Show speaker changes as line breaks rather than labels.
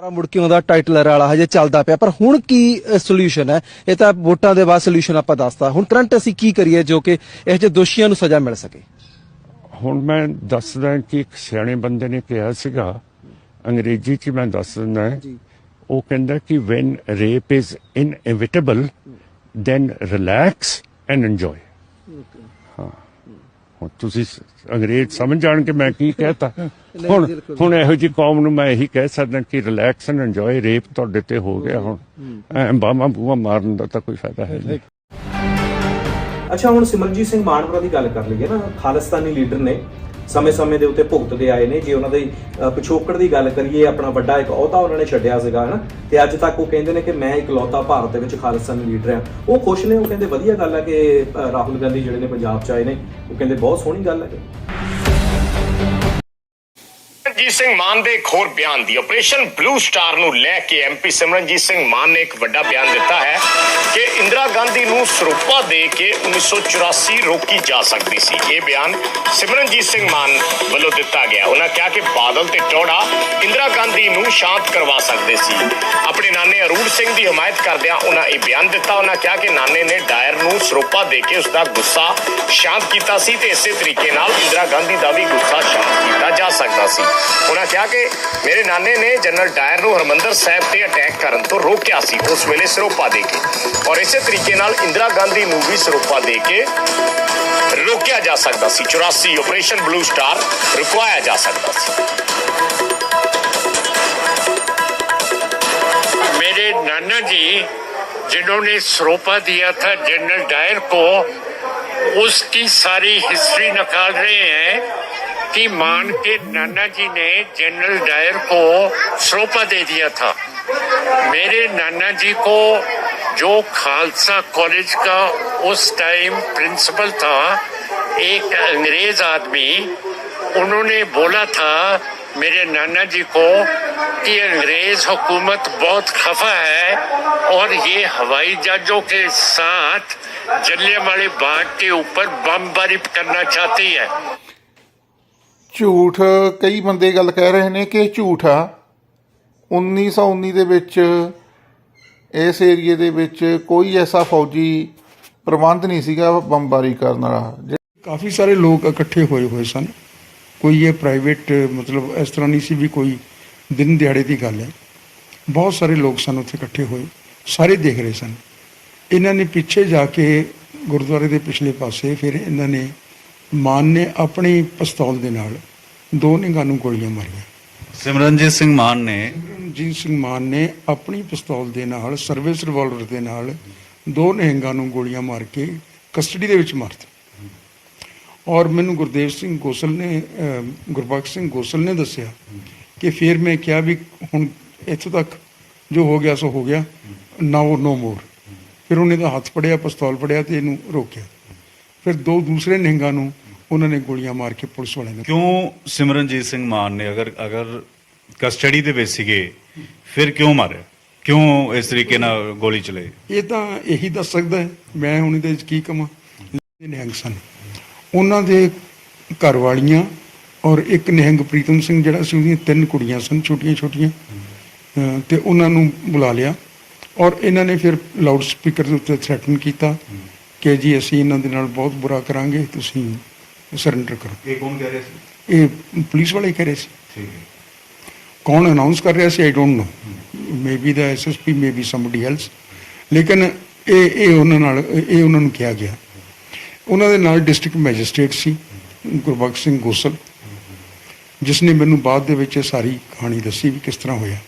ਸਾਰਾ ਮੁੜ ਕੇ ਉਹਦਾ ਟਾਈਟਲਰ ਵਾਲਾ ਹਜੇ ਚੱਲਦਾ ਪਿਆ ਪਰ ਹੁਣ ਕੀ ਸੋਲੂਸ਼ਨ ਹੈ? ਇਹ ਤਾਂ ਵੋਟਾਂ ਦੇ ਬਾਅਦ ਸੋਲੂਸ਼ਨ ਆਪਾਂ ਦੱਸਤਾ। ਹੁਣ ਕਰੰਟ ਅਸੀਂ ਕੀ ਕਰੀਏ ਜੋ ਕਿ ਇਹ ਜਿਹੇ ਦੋਸ਼ੀਆਂ ਨੂੰ ਸਜ਼ਾ ਮਿਲ ਸਕੇ?
ਹੁਣ ਮੈਂ ਦੱਸਦਾ ਕਿ ਇੱਕ ਸਿਆਣੇ ਬੰਦੇ ਨੇ ਕਿਹਾ ਸੀਗਾ ਅੰਗਰੇਜ਼ੀ ਚ ਮੈਂ ਦੱਸ ਦਿੰਦਾ
ਜੀ।
ਉਹ ਕਹਿੰਦਾ ਕਿ when rape is inevitable then relax and enjoy ਹੁਣ ਤੁਸੀਂ ਅੰਗਰੇਜ਼ ਸਮਝ ਜਾਣ ਕਿ ਮੈਂ ਕੀ ਕਹਿਤਾ। ਹੁਣ। ਹੁਣ ਇਹੋ ਜੀ ਕੌਮ ਨੂੰ ਮੈਂ ਇਹੀ ਕਹਿ ਸਕਦਾ ਕਿ ਰਿਲੈਕਸ ਐਂਡ ਇੰਜੋਏ ਰੇਪ ਤੁਹਾਡੇ ਤੇ ਹੋ ਗਿਆ ਹੁਣ। ਐ ਬਾਮਾ ਬੂਆ ਮਾਰਨ ਦਾ ਤਾਂ ਕੋਈ ਫਾਇਦਾ ਹੈ ਨਹੀਂ।
ਅੱਛਾ ਹੁਣ ਸਿਮਰਜੀਤ ਸਿੰਘ ਮਾਨਵਰਾ ਦੀ ਗੱਲ ਕਰ ਲਈਏ ਨਾ ਖਾਲਿਸਤਾਨੀ ਲੀਡਰ ਨੇ। ਸਮੇਂ-ਸਮੇਂ ਦੇ ਉੱਤੇ ਭੁਗਤਦੇ ਆਏ ਨੇ। ਜੇ ਉਹਨਾਂ ਦੇ ਪਿਛੋਕੜ ਦੀ ਗੱਲ ਕਰੀਏ, ਆਪਣਾ ਵੱਡਾ ਇੱਕ ਅਹੁਦਾ ਉਹਨਾਂ ਨੇ ਛੱਡਿਆ ਸੀਗਾ, ਹਨਾ? ਤੇ ਅੱਜ ਤੱਕ ਉਹ ਕਹਿੰਦੇ ਨੇ ਕਿ ਮੈਂ ਇਕਲੌਤਾ ਭਾਰਤ ਦੇ ਵਿੱਚ ਖਾਲਿਸਤਾਨੀ ਲੀਡਰ ਹਾਂ। ਉਹ ਖੁਸ਼ ਨੇ, ਉਹ ਕਹਿੰਦੇ ਵਧੀਆ ਗੱਲ ਹੈ ਕਿ ਰਾਹੁਲ ਗਾਂਧੀ ਜਿਹੜੇ ਨੇ ਪੰਜਾਬ 'ਚ ਆਏ ਨੇ, ਉਹ ਕਹਿੰਦੇ ਬਹੁਤ ਸੋਹਣੀ ਗੱਲ ਹੈ
ਸਿਮਰਨਜੀਤ ਸਿੰਘ ਮਾਨ ਦੇ ਇੱਕ ਹੋਰ ਬਿਆਨ ਦੀ, ਆਪਰੇਸ਼ਨ ਬਲੂ ਸਟਾਰ ਨੂੰ ਲੈ ਕੇ ਐਮਪੀ ਸਿਮਰਨਜੀਤ ਸਿੰਘ ਮਾਨ ਨੇ ਇੱਕ ਵੱਡਾ ਬਿਆਨ ਦਿੱਤਾ ਹੈ। ਕਿ ਗਾਂਧੀ ਨੂੰ ਸਰੂਪਾ ਦੇ ਕੇ 1984 ਰੋਕੀ ਜਾ ਸਕਦੀ ਸੀ। ਇਹ ਬਿਆਨ ਸਿਮਰਨਜੀਤ ਸਿੰਘ ਮਾਨ ਵੱਲੋਂ ਦਿੱਤਾ ਗਿਆ। ਉਹਨਾਂ ਕਿਹਾ ਕਿ ਬਾਦਲ ਤੇ ਟੋੜਾ ਇੰਦਰਾ ਗਾਂਧੀ ਨੂੰ ਸ਼ਾਂਤ ਕਰਵਾ ਸਕਦੇ ਸੀ। ਆਪਣੇ ਨਾਨੇ ਅਰੂੜ ਸਿੰਘ ਦੀ ਹਮਾਇਤ ਕਰਦਿਆਂ ਉਹਨਾਂ ਇਹ ਬਿਆਨ ਦਿੱਤਾ। ਉਹਨਾਂ ਕਿਹਾ ਕਿ ਨਾਨੇ ਨੇ ਡਾਇਰ ਨੂੰ ਸਰੂਪਾ ਦੇ ਕੇ ਉਸ ਦਾ ਗੁੱਸਾ ਸ਼ਾਂਤ ਕੀਤਾ ਸੀ ਤੇ ਇਸੇ ਤਰੀਕੇ ਨਾਲ ਇੰਦਰਾ ਗਾਂਧੀ ਦਾ ਵੀ ਗੁੱਸਾ ਸ਼ਾਂਤ ਕੀਤਾ ਜਾ ਸਕਦਾ ਸੀ। ਉਹਨਾਂ ਕਿਹਾ ਕਿ ਮੇਰੇ ਨਾਨੇ ਨੇ ਜਨਰਲ ਡਾਇਰ ਨੂੰ ਹਰਮੰਦਰ ਸਾਹਿਬ ਤੇ ਅਟੈਕ ਕਰਨ ਤੋਂ ਰੋਕਿਆ ਸੀ। ਉਸ ਵੇਲੇ ਸਰੋਪਾ ਦੇ ਕੇ। ਔਰ ਇਸੇ ਤਰੀਕੇ ਨਾਲ ਇੰਦਰਾ ਗਾਂਧੀ ਨੂੰ ਵੀ ਸਰੋਪਾ ਦੇ ਕੇ ਰੋਕਿਆ ਜਾ ਸਕਦਾ ਸੀ 84 ਆਪਰੇਸ਼ਨ ਬਲੂ ਸਟਾਰ ਰੁਕਵਾਇਆ ਜਾ ਸਕਦਾ ਸੀ
मेरे नाना जी जिन्होंने सरोपा दिया था जनरल डायर को उसकी सारी हिस्ट्री निकाल रहे हैं कि मान के नाना जी ने जनरल डायर को सरोपा दे दिया था मेरे नाना जी को जो खालसा कॉलेज का उस टाइम प्रिंसिपल था एक अंग्रेज आदमी उन्होंने बोला था मेरे नाना जी को कि अंग्रेज हुकूमत बहुत खफा है और ये हवाई जहाजों के साथ जलियांवाले बाग के ऊपर बमबारी करना चाहती है
ਝੂਠ ਕਈ ਬੰਦੇ ਗੱਲ ਕਹਿ ਰਹੇ ਨੇ ਕਿ ਇਹ ਝੂਠ ਆ 1919 ਦੇ ਵਿੱਚ ਇਸ ਏਰੀਏ ਦੇ ਵਿੱਚ ਕੋਈ ਐਸਾ ਫੌਜੀ ਪ੍ਰਬੰਧ ਨਹੀਂ ਸੀਗਾ ਬੰਬਾਰੀ ਕਰਨ ਵਾਲਾ। ਜੇ-
ਕਾਫੀ ਸਾਰੇ ਲੋਕ ਇਕੱਠੇ ਹੋਏ ਹੋਏ ਸਨ। ਕੋਈ ਇਹ ਪ੍ਰਾਈਵੇਟ ਮਤਲਬ ਇਸ ਤਰ੍ਹਾਂ ਨਹੀਂ ਸੀ ਵੀ ਕੋਈ ਦਿਨ ਦਿਹਾੜੇ ਦੀ ਗੱਲ ਹੈ। ਬਹੁਤ ਸਾਰੇ ਲੋਕ ਸਨ ਉੱਥੇ ਇਕੱਠੇ ਹੋਏ। ਸਾਰੇ ਦੇਖ ਰਹੇ ਸਨ। ਇਹਨਾਂ ਨੇ ਪਿੱਛੇ ਜਾ ਕੇ ਗੁਰਦੁਆਰੇ ਦੇ ਪਿਛਲੇ ਪਾਸੇ ਫਿਰ ਇਹਨਾਂ ਨੇ ਮਾਨ ਨੇ ਆਪਣੀ ਪਿਸਤੌਲ ਦੇ ਨਾਲ ਦੋ ਨਿਗਾਹ ਨੂੰ ਗੋਲੀਆਂ ਮਾਰੀਆਂ।
ਸਿਮਰਨਜੀਤ ਸਿੰਘ ਮਾਨ ਨੇ
ਰਣਜੀਤ ਸਿੰਘ ਮਾਨ ਨੇ ਆਪਣੀ ਪਿਸਤੌਲ ਦੇ ਨਾਲ, ਸਰਵਿਸ ਰਿਵਾਲਵਰ ਦੇ ਨਾਲ ਦੋ ਨਿਹੰਗਾਂ ਨੂੰ ਗੋਲੀਆਂ ਮਾਰ ਕੇ ਕਸਟਡੀ ਦੇ ਵਿੱਚ ਮਾਰਤਾ ਔਰ ਮੈਨੂੰ ਗੁਰਦੇਵ ਸਿੰਘ ਗੋਸਲ ਨੇ ਗੁਰਬਖਸ਼ ਸਿੰਘ ਗੋਸਲ ਨੇ ਦੱਸਿਆ ਕਿ ਫਿਰ ਮੈਂ ਕਿਹਾ ਵੀ ਹੁਣ ਇੱਥੋਂ ਤੱਕ ਜੋ ਹੋ ਗਿਆ ਸੋ ਹੋ ਗਿਆ ਨਾਓ ਨੋ ਮੋਰ ਫਿਰ ਉਹਨੇ ਦਾ ਹੱਥ ਫੜਿਆ, ਪਿਸਤੌਲ ਫੜਿਆ ਤੇ ਇਹਨੂੰ ਰੋਕਿਆ। ਫਿਰ ਦੋ ਦੂਸਰੇ ਨਿਹੰਗਾਂ ਨੂੰ ਉਹਨਾਂ ਨੇ ਗੋਲੀਆਂ ਮਾਰ ਕੇ ਪੁਲਿਸ ਵਾਲਿਆਂ ਨੇ
ਕਿਉਂ ਸਿਮਰਨਜੀਤ ਸਿੰਘ ਮਾਨ ਨੇ? ਅਗਰ ਅਗਰ ਕਸਟਡੀ ਦੇ ਵਿੱਚ ਸੀਗੇ ਫਿਰ ਕਿਉਂ ਮਾਰਿਆ? ਕਿਉਂ ਇਸ ਤਰੀਕੇ ਨਾਲ ਗੋਲੀ ਚਲਾਈ?
ਇਹ ਤਾਂ ਇਹੀ ਦੱਸ ਸਕਦਾ ਹੈ ਮੈਂ ਹੁਣ ਇਹਦੇ ਵਿੱਚ ਕੀ ਕਵਾਂ? ਇਹ ਨਿਹੰਗ ਸਨ। ਉਹਨਾਂ ਦੇ ਘਰ ਵਾਲੀਆਂ ਔਰ ਇੱਕ ਨਿਹੰਗ ਪ੍ਰੀਤਮ ਸਿੰਘ ਜਿਹੜਾ ਸੀ ਉਹਦੀਆਂ ਤਿੰਨ ਕੁੜੀਆਂ ਸਨ ਛੋਟੀਆਂ ਛੋਟੀਆਂ ਤੇ ਉਹਨਾਂ ਨੂੰ ਬੁਲਾ ਲਿਆ ਔਰ ਇਹਨਾਂ ਨੇ ਫਿਰ ਲਾਊਡ ਸਪੀਕਰ ਦੇ ਉੱਤੇ ਥ੍ਰੈਟਨ ਕੀਤਾ ਕਿ ਜੀ ਅਸੀਂ ਇਹਨਾਂ ਦੇ ਨਾਲ ਬਹੁਤ ਬੁਰਾ ਕਰਾਂਗੇ ਤੁਸੀਂ ਸਰੈਂਡਰ ਕਰੋ।
ਇਹ ਕੌਣ ਕਹਿ ਰਿਹਾ ਸੀ?
ਇਹ ਪੁਲਿਸ ਵਾਲੇ ਕਹਿ ਰਹੇ ਸੀ।
ਠੀਕ ਹੈ।
ਕੌਣ ਅਨਾਉਂਸ ਕਰ ਰਿਹਾ ਸੀ? I don't know maybe the SSP maybe somebody else ਲੇਕਿਨ ਇਹ ਇਹ ਉਹਨਾਂ ਨਾਲ, ਇਹ ਉਹਨਾਂ ਨੂੰ ਕਿਹਾ ਗਿਆ। ਉਹਨਾਂ ਦੇ ਨਾਲ ਡਿਸਟ੍ਰਿਕਟ ਮੈਜਿਸਟ੍ਰੇਟ ਸੀ, ਗੁਰਬਖਸ਼ ਸਿੰਘ ਗੋਸਲ ਜਿਸ ਨੇ ਮੈਨੂੰ ਬਾਅਦ ਦੇ ਵਿੱਚ ਇਹ ਸਾਰੀ ਕਹਾਣੀ ਦੱਸੀ ਵੀ ਕਿਸ ਤਰ੍ਹਾਂ ਹੋਇਆ।